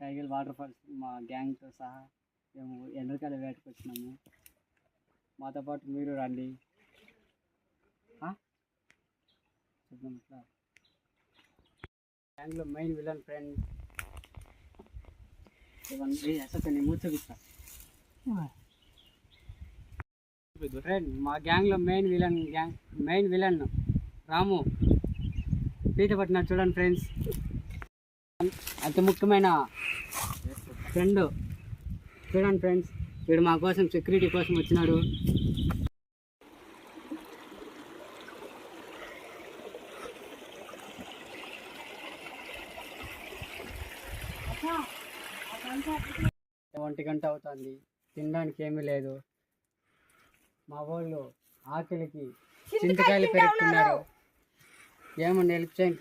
కైగిల్ water falls మా గ్యాంగ్తో సహా మేము ఎండ్రకాయల వేటకు వచ్చినాము. మాతో పాటు మీరు రండి. ఆ? ఇట్లా గ్యాంగ్లో మెయిన్ విలన్ ఫ్రెండ్ ఇవన్నీ అసలు నేను ఫ్రెండ్ మా గ్యాంగ్లో main villain gang main villain Ramu. పీట పట్టినారు చూడండి ఫ్రెండ్స్. అతి ముఖ్యమైన ఫ్రెండ్ చూడండి ఫ్రెండ్స్ వీడు మా కోసం సెక్యూరిటీ కోసం వచ్చినాడు. ఒంటి గంట అవుతుంది. తినడానికి ఏమీ లేదు. మా వాళ్ళు ఆకలికి చింతకాయలు పెరుగుతున్నారు ఏమన్నా హెల్ప్ చేయండి